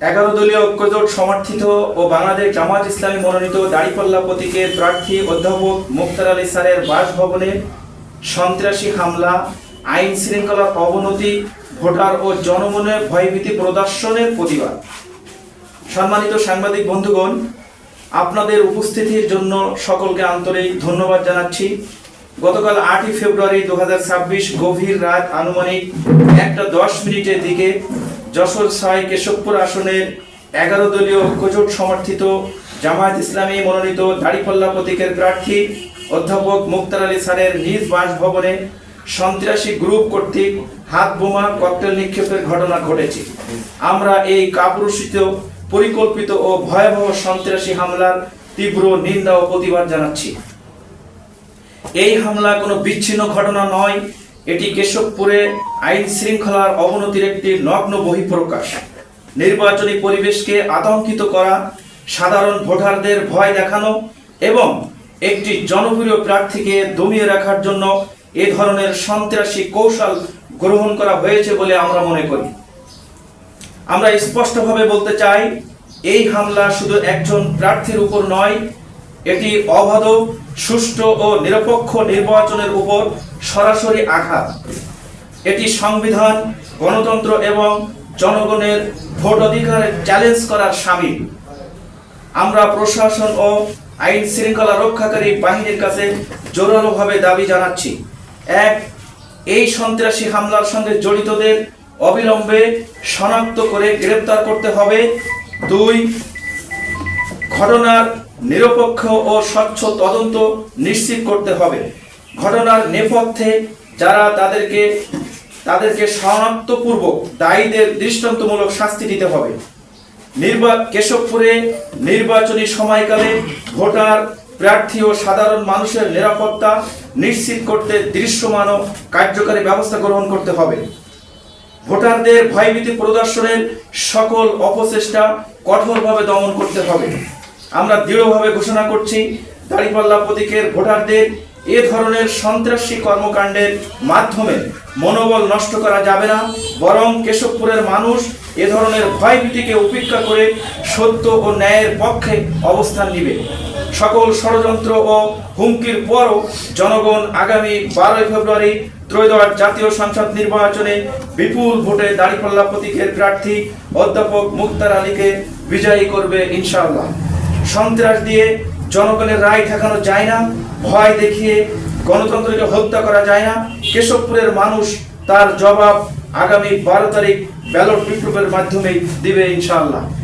এগারো দলীয় ঐক্যজোট সমর্থিত ও বাংলাদেশ জামাত ইসলামী মনোনীত দাড়িপাল্লা প্রতীকের প্রার্থী অধ্যাপক মুক্তার আলী স্যারের বাসভবনে সন্ত্রাসী হামলা, আইন শৃঙ্খলার অবনতি, ভোটার ও জনমনে ভয়ভীতি প্রদর্শনের প্রতিবাদ। সম্মানিত সাংবাদিক বন্ধুগণ, আপনাদের উপস্থিতির জন্য সকলকে আন্তরিক ধন্যবাদ জানাচ্ছি। গতকাল আটই ফেব্রুয়ারি দু হাজার ছাব্বিশ গভীর রাত আনুমানিক একটা দশ মিনিটের দিকে যশোর সাই কেশবপুর আসনের এগারো দলীয় ঐক্যজোট সমর্থিত জামায়াত ইসলামী মনোনীত দাড়িপাল্লা প্রতীকের প্রার্থী অধ্যাপক মুক্তার আলী স্যারের নিজ বাসভবনে সন্ত্রাসী গ্রুপ কর্তৃক হাত বোমা, ককটেল নিক্ষেপের ঘটনা ঘটেছে। আমরা এই কাপুরুষিত, পরিকল্পিত ও ভয়াবহ সন্ত্রাসী হামলার তীব্র নিন্দা ও প্রতিবাদ জানাচ্ছি। এই হামলা কোনো বিচ্ছিন্ন ঘটনা নয় এটি কেশবপুরে আইন শৃঙ্খলার অবনতির একটি নগ্ন বহিঃপ্রকাশ। নির্বাচনী পরিবেশকে আতঙ্কিত করা, সাধারণ ভোটারদের ভয় দেখানো এবং একটি জনপ্রিয় প্রার্থীকে দমিয়ে রাখার জন্য এ ধরনের সন্ত্রাসী কৌশল গ্রহণ করা হয়েছে বলে আমরা মনে করি। আমরা স্পষ্টভাবে বলতে চাই, এই হামলা শুধু একজন প্রার্থীর উপর নয় এটি অবাধ, সুষ্ঠু ও নিরপেক্ষ নির্বাচনের উপর সরাসরি আঘাত। এটি সংবিধান, গণতন্ত্র এবং জনগণের ভোট অধিকারের চ্যালেঞ্জ করার সামিল। আমরা প্রশাসন ও আইন শৃঙ্খলা রক্ষাকারী বাহিনীর কাছে জোরালোভাবে দাবি জানাচ্ছি। এক, এই সন্ত্রাসী হামলার সঙ্গে জড়িতদের অবিলম্বে শনাক্ত করে গ্রেপ্তার করতে হবে। দুই ঘটনার নিরপেক্ষ ও স্বচ্ছ তদন্ত নিশ্চিত করতে হবে। ঘটনার নেপথ্যে যারা তাদেরকে তাদেরকে শনাক্তপূর্বক দায়ীদের দৃষ্টান্তমূলক শাস্তি দিতে হবে। নির্বা, কেশবপুরে নির্বাচনী সময়কালে ভোটার, প্রার্থী ও সাধারণ মানুষের নিরাপত্তা নিশ্চিত করতে দৃশ্যমান কার্যকারী ব্যবস্থা গ্রহণ করতে হবে। ভোটারদের ভয়ভীতি প্রদর্শনের সকল অপচেষ্টা কঠোরভাবে দমন করতে হবে। আমরা দৃঢ়ভাবে ঘোষণা করছি, দাঁড়িপাল্লা প্রতীকের ভোটারদের এ ধরনের সন্ত্রাসী কর্মকাণ্ডের মাধ্যমে মনোবল নষ্ট করা যাবে না, বরং কেশবপুরের মানুষ এ ধরনের ভয়ভীতিকে উপেক্ষা করে সত্য ও ন্যায়ের পক্ষে অবস্থান নিবে। সকল ষড়যন্ত্র ও হুমকির পরও জনগণ আগামী বারোই ফেব্রুয়ারি ত্রয়োদশ জাতীয় সংসদ নির্বাচনে বিপুল ভোটে দাঁড়িপাল্লা প্রতীকের প্রার্থী অধ্যাপক মুক্তার আলীকে বিজয়ী করবে ইনশাআল্লাহ। সন্ত্রাস দিয়ে জনগণের রায় ঠেকানো যায় না, ভয় দেখিয়ে গণতন্ত্রকে হত্যা করা যায় না। কেশবপুরের মানুষ তার জবাব আগামী বারো তারিখ ব্যালট বিপ্লবের মাধ্যমে দিবে ইনশাআল্লাহ।